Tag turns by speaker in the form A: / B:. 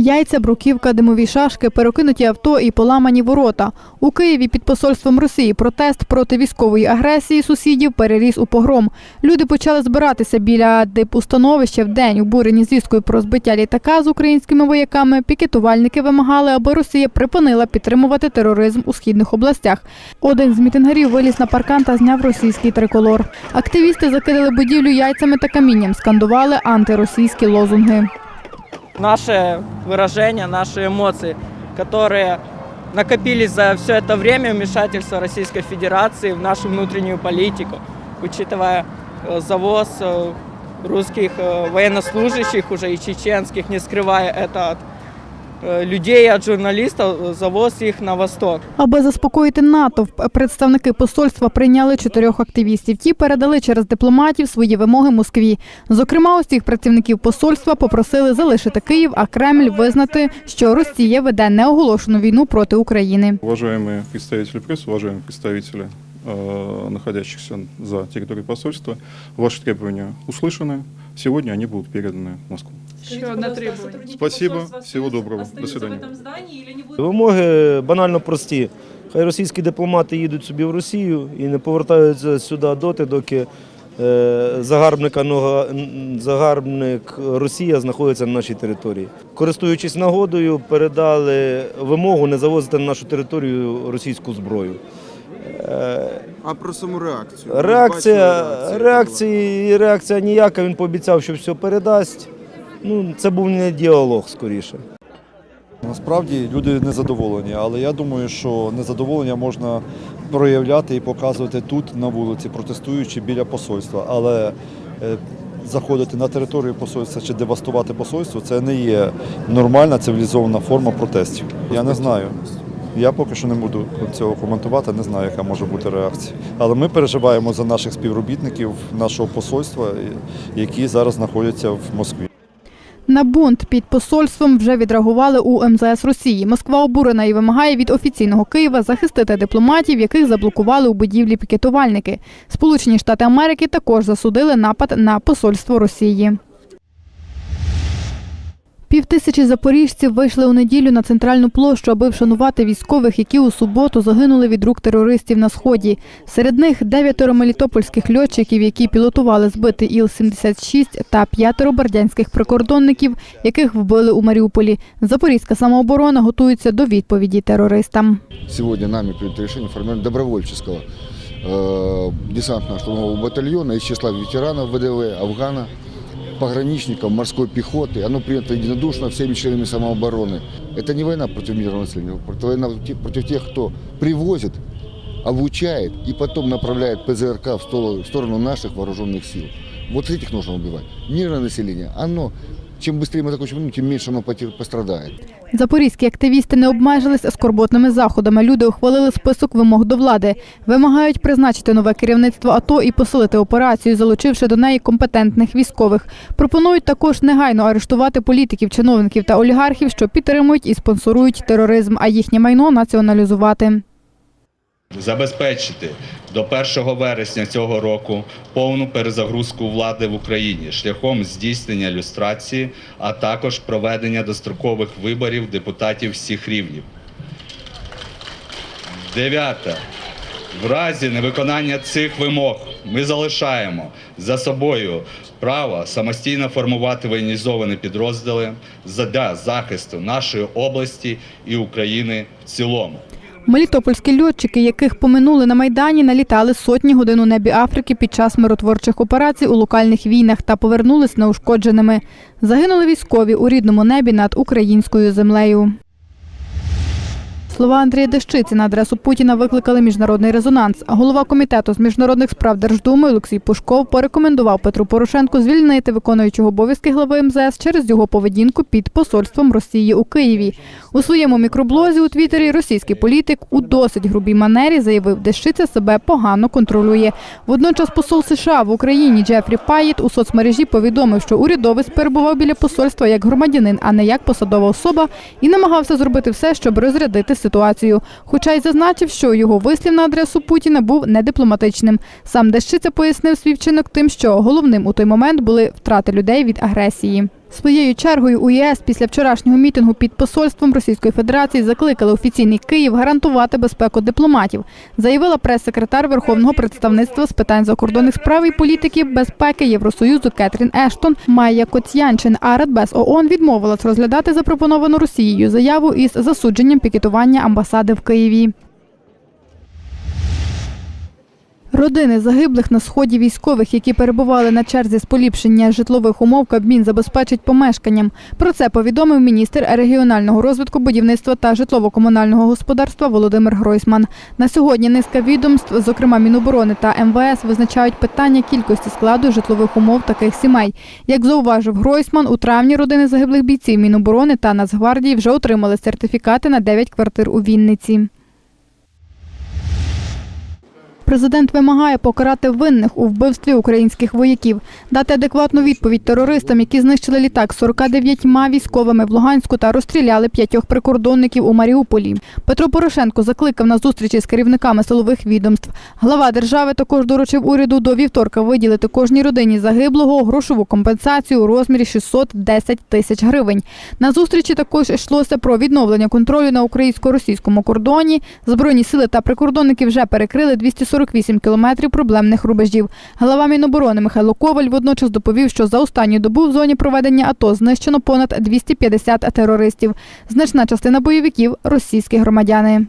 A: Яйця, бруківка, димові шашки, перекинуті авто і поламані ворота. У Києві під посольством Росії протест проти військової агресії сусідів переріс у погром. Люди почали збиратися біля дипустановища в день. Обурені звісткою про збиття літака з українськими вояками. Пікетувальники вимагали, аби Росія припинила підтримувати тероризм у східних областях. Один з мітингарів виліз на паркан та зняв російський триколор. Активісти закидали будівлю яйцями та камінням, скандували антиросійські лозунги.
B: Наше выражение, наши эмоции, которые накопились за все это время вмешательства Российской Федерации в нашу внутреннюю политику, учитывая э, завоз э, русских э, военнослужащих уже и чеченских, не скрывая это от людей, от журналистов, э, завоз их на восток.
A: Аби заспокоїти натовп, представники посольства прийняли чотирьох активістів. Ті передали через дипломатів свої вимоги Москві. Зокрема, усіх працівників посольства попросили залишити Київ, а Кремль визнати, що Росія веде неоголошену війну проти України.
C: Уважаемые представители прессы, уважаемые представители, э, находящихся за территорией посольства, ваши требования услышаны. Сегодня они будут переданы в Москву.
D: Еще одно требование.
C: Спасибо, всего доброго, до свидания.
E: Вимоги банально прості. Хай російські дипломати їдуть собі в Росію і не повертаються сюди доти, доки е, загарбника нога, загарбник Росія знаходиться на нашій території. Користуючись нагодою, передали вимогу не завозити на нашу територію російську зброю. Е,
F: А про саму реакцію?
E: Реакція, реакції, реакція ніяка. Він пообіцяв, що все передасть. Ну, це був не діалог скоріше.
G: Насправді люди незадоволені, але я думаю, що незадоволення можна проявляти і показувати тут на вулиці, протестуючи біля посольства. Але е, заходити на територію посольства чи девастувати посольство це не є нормальна цивілізована форма протестів. Я не знаю. Я поки що не буду цього коментувати, не знаю, яка може бути реакція. Але ми переживаємо за наших співробітників нашого посольства, які зараз знаходяться в Москві.
A: На бунт під посольством вже відреагували у МЗС Росії. Москва обурена і вимагає від офіційного Києва захистити дипломатів, яких заблокували у будівлі пікетувальники. Сполучені Штати Америки також засудили напад на посольство Росії. Півтисячі запоріжців вийшли у неділю на центральну площу, аби вшанувати військових, які у суботу загинули від рук терористів на сході. Серед них дев'ятеро мелітопольських льотчиків, які пілотували збитий Іл-76, та п'ятеро бердянських прикордонників, яких вбили у Маріуполі. Запорізька самооборона готується до відповіді терористам.
H: Сегодня нами принято решение формирования добровольческого э, десантно-штурмового батальона из числа ветеранов ВДВ, Афгана, пограничников, морской пехоты. Оно принято единодушно всеми членами самообороны. Это не война против мирного населения, это война против тех, кто привозит, обучает и потом направляет ПЗРК в сторону, в сторону наших вооруженных сил. Вот этих нужно убивать. Мирное население, оно, чем быстрее мы закончим войну, тем меньше оно.
A: Запорізькі активісти не обмежились скорботними заходами. Люди ухвалили список вимог до влади. Вимагають призначити нове керівництво АТО і посилити операцію, залучивши до неї компетентних військових. Пропонують також негайно арештувати політиків, чиновників та олігархів, що підтримують і спонсорують тероризм, а їхнє майно націоналізувати.
I: Забезпечити до 1 вересня цього року повну перезагрузку влади в Україні шляхом здійснення люстрації, а також проведення дострокових виборів депутатів всіх рівнів. Дев'яте. В разі невиконання цих вимог ми залишаємо за собою право самостійно формувати воєнізовані підрозділи для захисту нашої області і України в цілому.
A: Мелітопольські льотчики, яких поминули на Майдані, налітали сотні годин у небі Африки під час миротворчих операцій у локальних війнах та повернулись неушкодженими. Загинули військові у рідному небі над українською землею. Слова Андрія Дещиці на адресу Путіна викликали міжнародний резонанс. Голова комітету з міжнародних справ Держдуми Олексій Пушков порекомендував Петру Порошенку звільнити виконуючого обов'язки глави МЗС через його поведінку під посольством Росії у Києві. У своєму мікроблозі у Твіттері російський політик у досить грубій манері заявив, Дещиця себе погано контролює. Водночас посол США в Україні Джефрі Паєт у соцмережі повідомив, що урядовець перебував біля посольства як громадянин, а не як посадова особа, і намагався зробити все, щоб розрядити ситуацію. Хоча й зазначив, що його вислів на адресу Путіна був недипломатичним. Сам Дещиця пояснив свій вчинок тим, що головним у той момент були втрати людей від агресії. Своєю чергою у ЄС після вчорашнього мітингу під посольством Російської Федерації закликали офіційний Київ гарантувати безпеку дипломатів, заявила прес-секретар Верховного представництва з питань закордонних справ і політики безпеки Євросоюзу Кетрін Ештон. Майя Коцянчин, а Радбез ООН відмовилась розглядати запропоновану Росією заяву із засудженням пікетування амбасади в Києві. Родини загиблих на сході військових, які перебували на черзі з поліпшення житлових умов, Кабмін забезпечить помешканням. Про це повідомив міністр регіонального розвитку, будівництва та житлово-комунального господарства Володимир Гройсман. На сьогодні низка відомств, зокрема Міноборони та МВС, визначають питання кількості складу житлових умов таких сімей. Як зауважив Гройсман, у травні родини загиблих бійців Міноборони та Нацгвардії вже отримали сертифікати на 9 квартир у Вінниці. Президент вимагає покарати винних у вбивстві українських вояків, дати адекватну відповідь терористам, які знищили літак з 49 військовими в Луганську та розстріляли п'ятьох прикордонників у Маріуполі. Петро Порошенко закликав на зустрічі з керівниками силових відомств. Глава держави також доручив уряду до вівторка виділити кожній родині загиблого грошову компенсацію у розмірі 610 тисяч гривень. На зустрічі також йшлося про відновлення контролю на українсько-російському кордоні. Збройні сили та прикордонники вже перекрили 248 кілометрів проблемних рубежів. Глава Міноборони Михайло Коваль водночас доповів, що за останню добу в зоні проведення АТО знищено понад 250 терористів. Значна частина бойовиків російські громадяни.